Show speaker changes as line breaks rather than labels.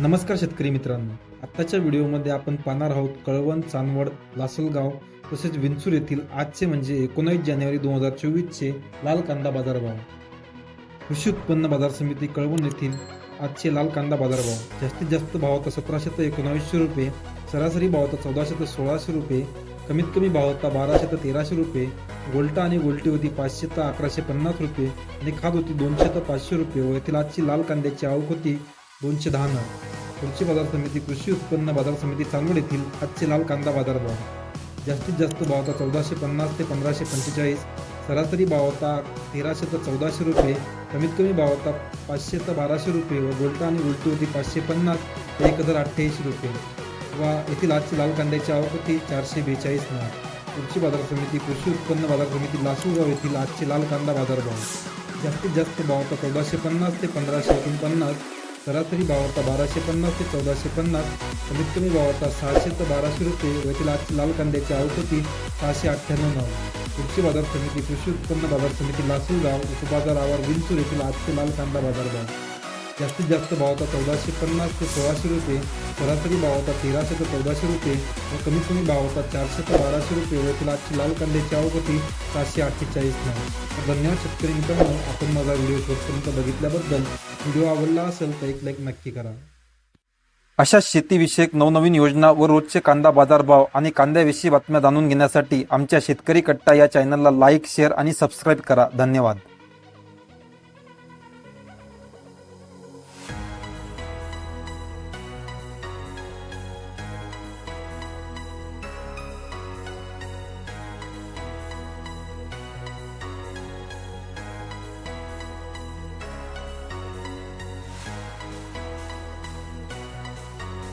नमस्कार शेतकरी मित्रांनो. आत्ताच्या व्हिडिओमध्ये आपण पाहणार आहोत कळवण चांदवड लासलगाव तसेच विंचूर येथील आजचे म्हणजे एकोणावीस जानेवारी दोन हजार चोवीसचे लाल कांदा बाजारभाव. कृषी उत्पन्न बाजार समिती कळवण येथील आजचे लाल कांदा बाजारभाव. जास्तीत जास्त भाव सतराशे ते एकोणावीसशे रुपये सरासरी भाव चौदाशे ते सोळाशे रुपये कमीत कमी भाव होता बाराशे ते तेराशे रुपये गोल्टा आणि गोल्टी होती पाचशे ते अकराशे पन्नास रुपये आणि खाद होती दोनशे ते पाचशे रुपये व येथील आजची लाल कांद्याची आवक होती दोनशे दहा नग. कृषी बाजार समिती कृषी उत्पन्न बाजार समिती चांदवड येथील आजचे लाल कांदा बाजारभाव जास्तीत जास्त भाव होता चौदाशे पन्नास ते पंधराशे पंचेचाळीस. सरासरी भाव होता तेराशे ते चौदाशे रुपये. कमीत कमी भाव होता पाचशे ते बाराशे रुपये व गोलटा आणि उलटी होती पाचशे पन्नास ते एक हजार अठ्ठ्याऐंशी रुपये. व येथील आजची लाल कांद्याची आवक होती चारशे बेचाळीस नग. कृषी बाजार समिती कृषी उत्पन्न बाजार समिती लासूरगाव येथील आजचे लाल कांदा बाजारभाव जास्तीत जास्त भाव होता चौदाशे पन्नास ते पंधराशे एकोणपन्नास. सरासरी भावार्थ बाराशे पन्नास ते चौदाशे पन्नास कमीत कमी भावार्थ सहाशे ते बाराशे रुपये व येथील लाल कांद्याची आवक होती सहाशे अठ्ठ्याण्णव नऊ. कृषी बाजार समिती कृषी उत्पन्न बाजार समिती लासूरगाव उपबाजार आवार विंचूर येथील आजचे लाल कांदा बाजार भाव जास्तीत जास्त भाव होता चौदाशे पन्नास ते सोळाशे रुपये सरासरी भाव होता तेराशे ते चौदाशे रुपये व कमीत कमी भाव होता चारशे ते बाराशे रुपये व येथील आजची लाल कांद्याची आवक होती सहाशे अठ्ठेचाळीस नऊ. तर धन्यवाद शेतकरी मित्रांनो आपण माझा व्हिडिओ शेवटपर्यंत बघितल्याबद्दल व्हिडिओ आवडला असेल तर एक लाईक नक्की करा.
अशा शेतीविषयक नवनवीन योजना व रोजचे कांदा बाजारभाव आणि कांद्याविषयी बातम्या जाणून घेण्यासाठी आमच्या शेतकरी कट्टा या चॅनलला लाईक शेअर आणि सबस्क्राईब करा. धन्यवाद.